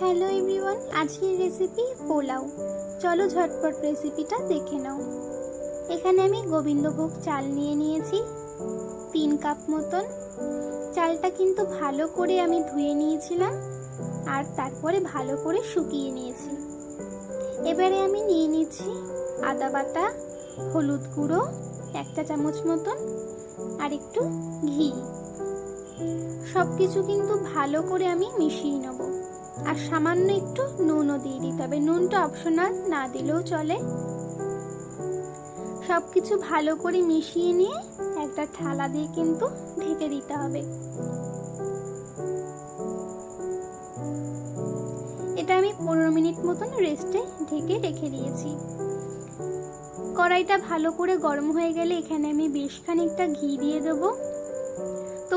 Hello everyone আজকের recipe pulao. চলো ঝটপট রেসিপিটা দেখে নাও। এখানে আমি গোবিন্দভোগ চাল নিয়ে নিয়েছি, তিন কাপ মতন। চালটা কিন্তু ভালো করে আমি ধুয়ে নিয়েছিলাম আর তারপরে ভালো করে শুকিয়ে নিয়েছি। এবারে আমি নিয়ে নিচ্ছি আদা বাটা, হলুদ গুঁড়ো, একটা চামচ মতন আর একটু ঘি। সব কিছু কিন্তু ভালো করে আমি মিশিয়ে নেব। আর সামান্য একটু নুনও দিয়ে দিতে হবে নুনটা অপশনাল, না দিলেও চলে। সব কিছু ভালো করে মিশিয়ে নিয়ে একটা থালা দিয়ে কিন্তু ঢেকে দিতে হবে। এটা আমি পনেরো মিনিট মতন রেস্টে ঢেকে রেখে দিয়েছি। কড়াইটা ভালো করে গরম হয়ে গেলে এখানে আমি বেশ খানিকটা ঘি দিয়ে দেবো।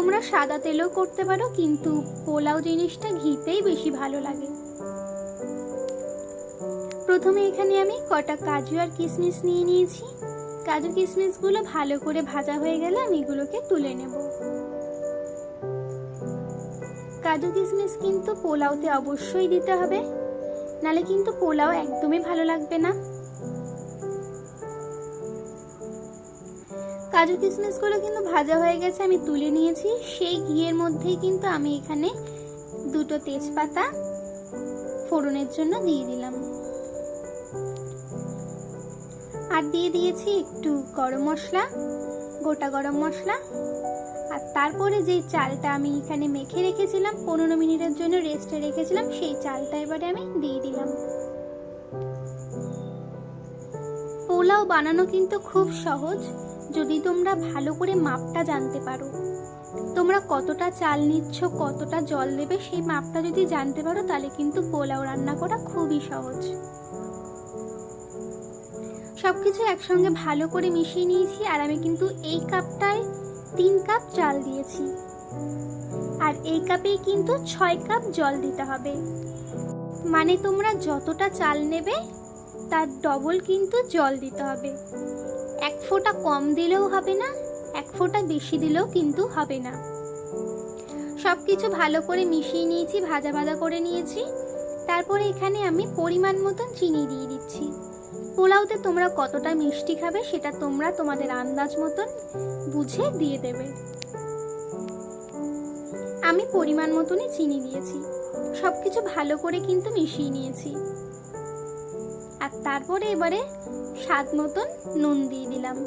তোমরা সাদা তেলও করতে পারো, কিন্তু পোলাও জিনিসটা ঘিতেই বেশি ভালো লাগে। প্রথমে এখানে আমি কটা কাজু আর কিশমিশ নিয়ে নিয়েছি। কাজু কিশমিশগুলো ভালো করে ভাজা হয়ে গেলে আমি এগুলোকে তুলে নেব। কাজু কিশমিশ কিন্তু পোলাওতে অবশ্যই দিতে হবে, নালে কিন্তু পোলাও একদমই ভালো লাগবে না। কাজু কিশমিশগুলো কিন্তু ভাজা হয়ে গেছে, আমি তুলে নিয়েছি। সেই ঘিয়ের মধ্যেই কিন্তু আমি এখানে দুটো তেজপাতা ফোড়নের জন্য দিয়ে দিলাম। আর দিয়ে দিয়েছি একটু গরম মশলা, গোটা গরম মশলা। আর তারপরে যে চালটা আমি এখানে মেখে রেখেছিলাম, পনেরো মিনিটের জন্য রেস্টে রেখেছিলাম, সেই চালটা এবারে আমি দিয়ে দিলাম। পোলাও বানানো কিন্তু খুব সহজ। যদি তোমরা ভালো করে মাপটা জানতে পারো। তোমরা কতটা চাল নিচ্ছ, কতটা জল দেবে, সেই মাপটা যদি জানতে পারো, তাহলে কিন্তু পোলাও রান্না করা খুবই সহজ। সবকিছু একসঙ্গে ভালো করে মিশিয়ে নিয়েছি, আর আমি কিন্তু এই কাপটায় তিন কাপ চাল দিয়েছি। আর এই কাপেই কিন্তু ছয় কাপ জল দিতে হবে। মানে তোমরা যতটা চাল নেবে, তার ডবল কিন্তু জল দিতে হবে। এক ফোঁটা কম দিলেও হবে না, এক ফোঁটা বেশি দিলেও কিন্তু হবে না। সব কিছু ভালো করে মিশিয়ে নিয়েছি, ভাজা ভাজা করে নিয়েছি। তারপরে এখানে আমি পরিমাণ মতন চিনি দিয়ে দিচ্ছি। পোলাওতে তোমরা কতটা মিষ্টি খাবে সেটা তোমরা তোমাদের আন্দাজ মতন বুঝে দিয়ে দেবে। আমি পরিমাণ মতনই চিনি দিয়েছি। সব কিছু ভালো করে কিন্তু মিশিয়ে নিয়েছি। আর তারপরে এবারে স্বাদ মতন নুন দিয়ে দিলাম।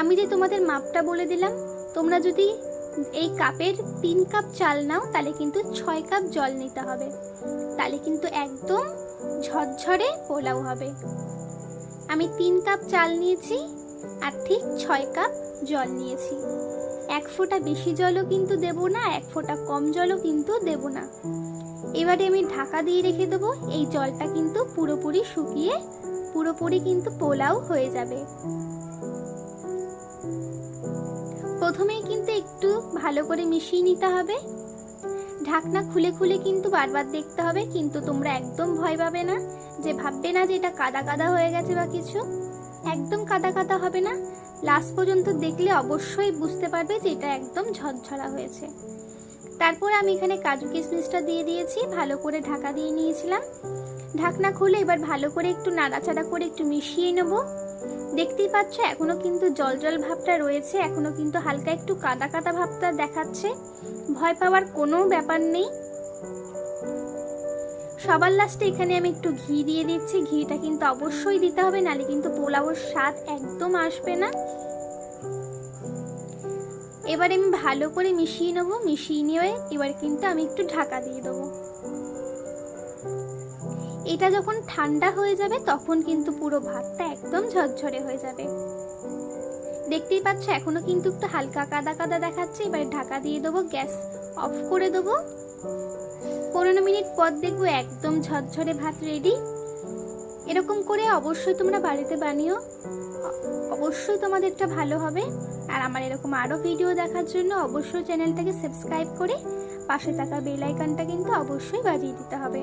আমি যে তোমাদের মাপটা বলে দিলাম, তোমরা যদি এই কাপের তিন কাপ চাল নাও, তাহলে কিন্তু ছয় কাপ জল নিতে হবে। তাহলে কিন্তু একদম ঝরঝরে পোলাও হবে। আমি তিন কাপ চাল নিয়েছি আর ঠিক ছয় কাপ জল নিয়েছি। এক ফোঁটা বেশি জলও কিন্তু দেব না, এক ফোঁটা কম জলও কিন্তু দেব না। এবারে আমি ঢাকা দিয়ে রেখে দেবো। এই জলটা কিন্তু পুরোপুরি শুকিয়ে, পুরোপুরি কিন্তু পোলাও হয়ে যাবে। প্রথমেই কিন্তু একটু ভালো করে মিশিয়ে নিতে হবে। ঢাকনা খুলে খুলে কিন্তু বারবার দেখতে হবে, কিন্তু তোমরা একদম ভয় পাবে না যে ভাববে না যে এটা কাদা কাদা হয়ে গেছে বা কিছু। একদম কাদা কাদা হবে না। লাস্ট পর্যন্ত দেখলে অবশ্যই বুঝতে পারবে যে এটা একদম ঝরঝরা হয়েছে। তারপর আমি এখানে কাজু কিশমিশটা দিয়ে দিয়েছি, ভালো করে ঢাকা দিয়ে নিয়েছিলাম। ঢাকনা খুলে এবার ভালো করে একটু নাড়াচাড়া করে একটু মিশিয়ে নেব। দেখতেই পাচ্ছ, এখনও কিন্তু জল জল ভাবটা রয়েছে, এখনও কিন্তু হালকা একটু কাদা কাদা ভাবটা দেখাচ্ছে। ভয় পাওয়ার কোনো ব্যাপার নেই। সবার লাস্টে এখানে আমি একটু ঘি দিয়ে দিচ্ছি, ঘিটা কিন্তু অবশ্যই দিতে হবে নালে কিন্তু পোলাওর স্বাদ একদম আসবে না। এবার আমি ভালো করে মিশিয়ে নেব, মিশিয়ে নিয়ে এবার কিন্তু আমি একটু ঢাকা দিয়ে দেবো। এটা যখন ঠান্ডা হয়ে যাবে তখন কিন্তু পুরো ভাতটা একদম ঝরঝরে হয়ে যাবে। দেখতেই পাচ্ছ, এখনও কিন্তু একটু হালকা কাদা কাদা দেখাচ্ছে। এবার ঢাকা দিয়ে দেবো, গ্যাস অফ করে দেবো। পনেরো মিনিট পর দেখব একদম ঝরঝরে ভাত রেডি এরকম করে অবশ্যই তোমরা বাড়িতে বানিও। অবশ্যই তোমাদেরটা ভালো হবে। আর আমার এরকম আরও ভিডিও দেখার জন্য অবশ্যই চ্যানেলটাকে সাবস্ক্রাইব করে পাশে থাকা বেল আইকনটা কিন্তু অবশ্যই বাজিয়ে দিতে হবে।